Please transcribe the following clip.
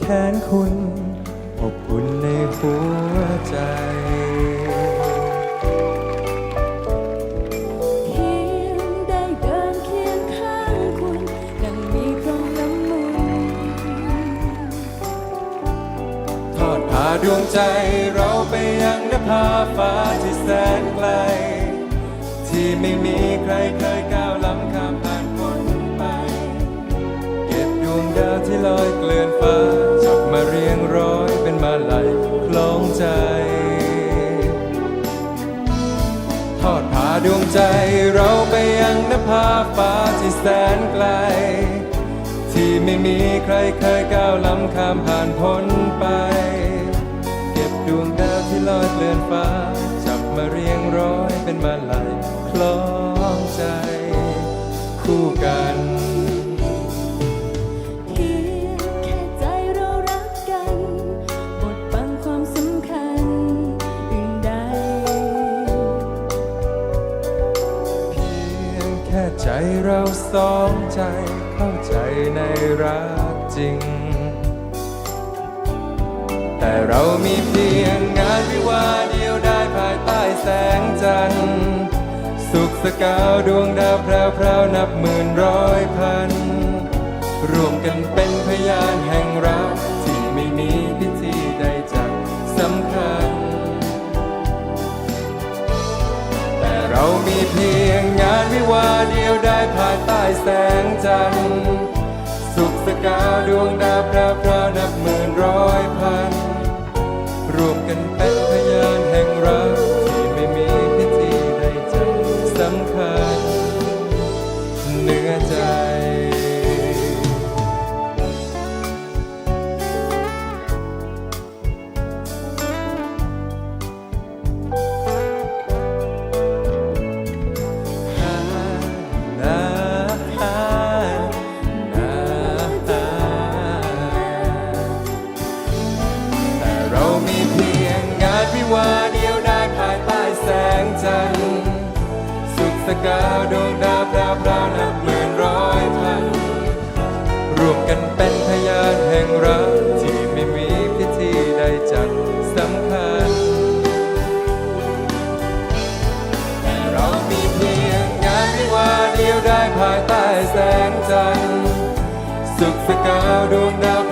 แขนคุณอบอุ่นในหัวใจเพียงได้เดินเคียงข้างคุณดังมีพรมน้ำมุนทอดพาดวงใจเราไปยังนภาฟ้าที่แสนไกล ที่ไม่มีใครเคยก้าวล้ องใจ ทอดพาดวงใจเราไปยังนภาฟ้าที่แสนไกล ที่ไม่มีใครเคยก้าวล้ำข้ามผ่านพ้นไป เก็บดวงดาวที่ลอยเลื่อนฟ้า จับมาเรียงร้อยเป็นมาลัยคล้องใจ คู่กัน แค่ใจเราสองใจเข้าใจในรักจริง แต่เรามีเพียงงานวิวาเดียวได้ภายใต้แสงจันทร์สุขสกาวดวงดาวแพรวพราวนับหมื่นร้อยพัน รวมกันเป็นพยานแห่งรักที่ไม่มีพิธีใดจักสำ ใต้แสงจันทร์ สุขสกาวดวงดาวพระพระ พราวนับหมื่นร้อยพันรวมกันเป็นพยานแห่งรักที่ไม่มีพิธีใดจักสำคัญ แต่เรามีเพียงงานวิวาห์เดียวได้ภายใต้แสงจันทร์สุขสกาวดวงดาว